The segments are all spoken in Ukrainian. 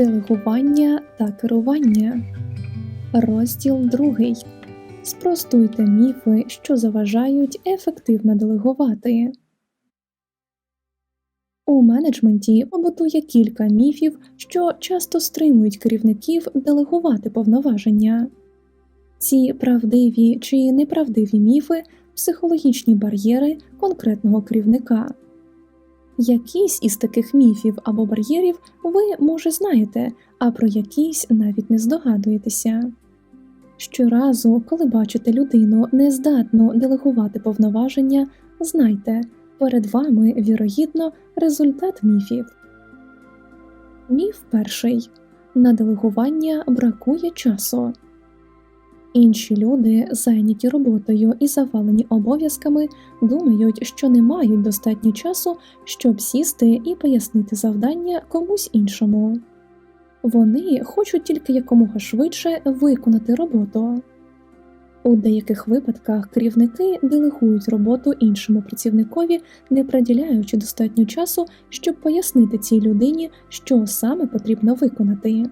Делегування та керування. Розділ 2. Спростуйте міфи, що заважають ефективно делегувати. У менеджменті побутує кілька міфів, що часто стримують керівників делегувати повноваження. Ці правдиві чи неправдиві міфи психологічні бар'єри конкретного керівника. Якісь із таких міфів або бар'єрів ви, може, знаєте, а про якісь навіть не здогадуєтеся. Щоразу, коли бачите людину, нездатну делегувати повноваження, знайте, перед вами, вірогідно, результат міфів. Міф перший на делегування бракує часу. Інші люди, зайняті роботою і завалені обов'язками, думають, що не мають достатньо часу, щоб сісти і пояснити завдання комусь іншому. Вони хочуть тільки якомога швидше виконати роботу. У деяких випадках керівники делегують роботу іншому працівникові, не приділяючи достатньо часу, щоб пояснити цій людині, що саме потрібно виконати.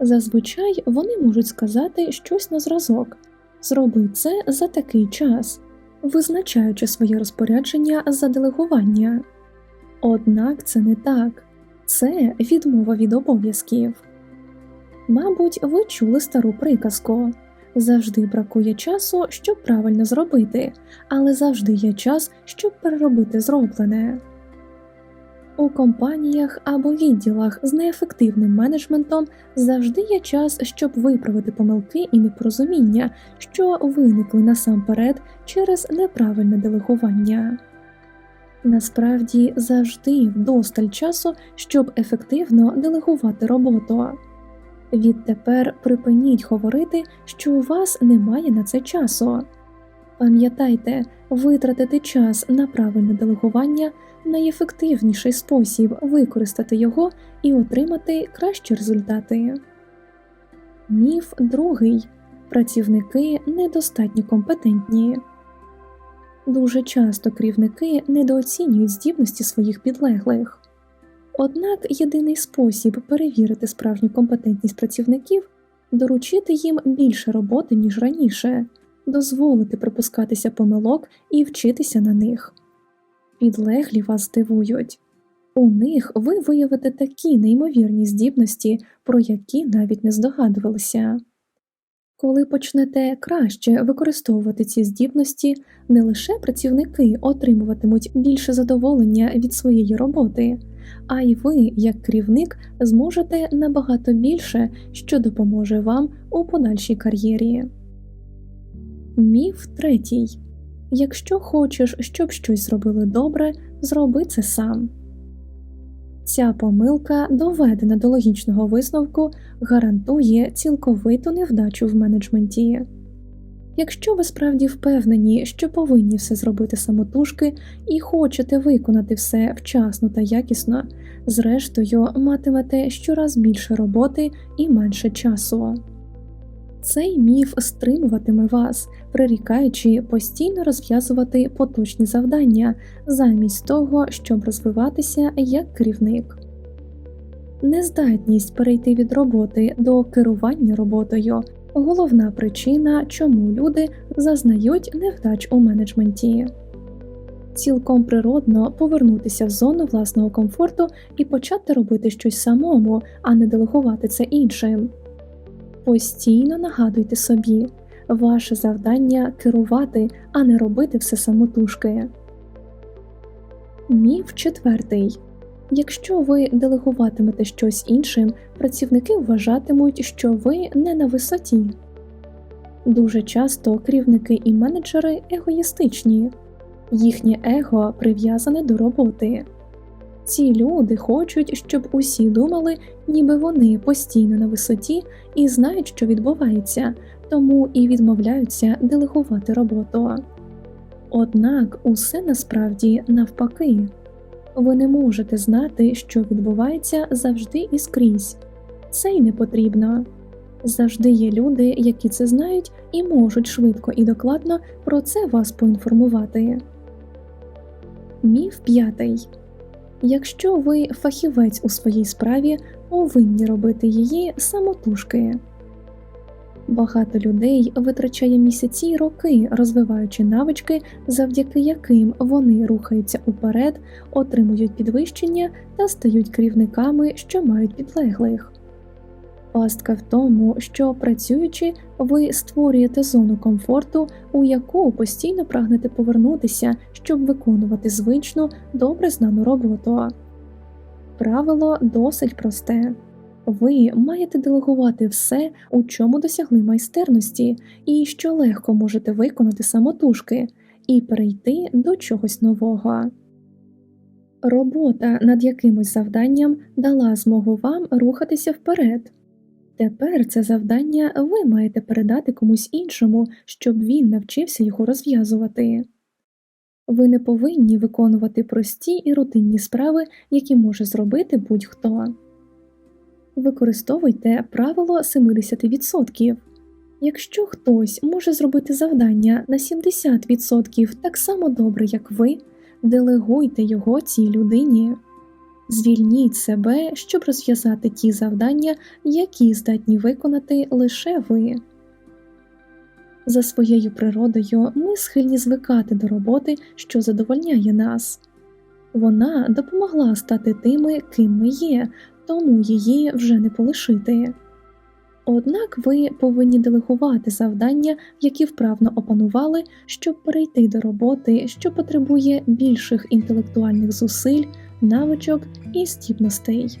Зазвичай вони можуть сказати щось на зразок зроби це за такий час, визначаючи своє розпорядження за делегування. Однак це не так це відмова від обов'язків. Мабуть, ви чули стару приказку завжди бракує часу, щоб правильно зробити, але завжди є час, щоб переробити зроблене. У компаніях або відділах з неефективним менеджментом завжди є час, щоб виправити помилки і непорозуміння, що виникли насамперед через неправильне делегування. Насправді завжди вдосталь часу, щоб ефективно делегувати роботу. Відтепер припиніть говорити, що у вас немає на це часу. Пам'ятайте, витратити час на правильне делегування найефективніший спосіб використати його і отримати кращі результати. Міф другий працівники недостатньо компетентні. Дуже часто керівники недооцінюють здібності своїх підлеглих. Однак єдиний спосіб перевірити справжню компетентність працівників доручити їм більше роботи, ніж раніше, дозволити припускатися помилок і вчитися на них. Підлеглі вас здивують у них ви виявите такі неймовірні здібності, про які навіть не здогадувалися. Коли почнете краще використовувати ці здібності, не лише працівники отримуватимуть більше задоволення від своєї роботи, а й ви, як керівник, зможете набагато більше, що допоможе вам у подальшій кар'єрі. Міф третій Якщо хочеш, щоб щось зробили добре, зроби це сам. Ця помилка, доведена до логічного висновку, гарантує цілковиту невдачу в менеджменті. Якщо ви справді впевнені, що повинні все зробити самотужки і хочете виконати все вчасно та якісно, зрештою матимете щораз більше роботи і менше часу. Цей міф стримуватиме вас, прирікаючи постійно розв'язувати поточні завдання замість того, щоб розвиватися як керівник. Нездатність перейти від роботи до керування роботою головна причина, чому люди зазнають невдач у менеджменті. Цілком природно повернутися в зону власного комфорту і почати робити щось самому, а не делегувати це іншим. Постійно нагадуйте собі, ваше завдання керувати, а не робити все самотужки. Міф четвертий. Якщо ви делегуватимете щось іншим, працівники вважатимуть, що ви не на висоті. Дуже часто керівники і менеджери егоїстичні, їхнє его прив'язане до роботи. Ці люди хочуть, щоб усі думали, ніби вони постійно на висоті і знають, що відбувається, тому і відмовляються делегувати роботу. Однак усе насправді навпаки ви не можете знати, що відбувається завжди і скрізь, це й не потрібно. Завжди є люди, які це знають і можуть швидко і докладно про це вас поінформувати. Міф п'ятий Якщо ви фахівець у своїй справі, повинні робити її самотужки. Багато людей витрачає місяці й роки, розвиваючи навички, завдяки яким вони рухаються уперед, отримують підвищення та стають керівниками, що мають підлеглих. Пастка в тому, що працюючи, ви створюєте зону комфорту, у яку постійно прагнете повернутися, щоб виконувати звичну, добре знану роботу. Правило досить просте. Ви маєте делегувати все, у чому досягли майстерності, і що легко можете виконати самотужки, і перейти до чогось нового. Робота над якимось завданням дала змогу вам рухатися вперед. Тепер це завдання ви маєте передати комусь іншому, щоб він навчився його розв'язувати. Ви не повинні виконувати прості і рутинні справи, які може зробити будь-хто. Використовуйте правило 70%. Якщо хтось може зробити завдання на 70% так само добре, як ви, делегуйте його цій людині. Звільніть себе, щоб розв'язати ті завдання, які здатні виконати лише ви. За своєю природою ми схильні звикати до роботи, що задовольняє нас. Вона допомогла стати тими, ким ми є, тому її вже не полишити. Однак ви повинні делегувати завдання, які вправно опанували, щоб перейти до роботи, що потребує більших інтелектуальних зусиль, навичок і здібностей.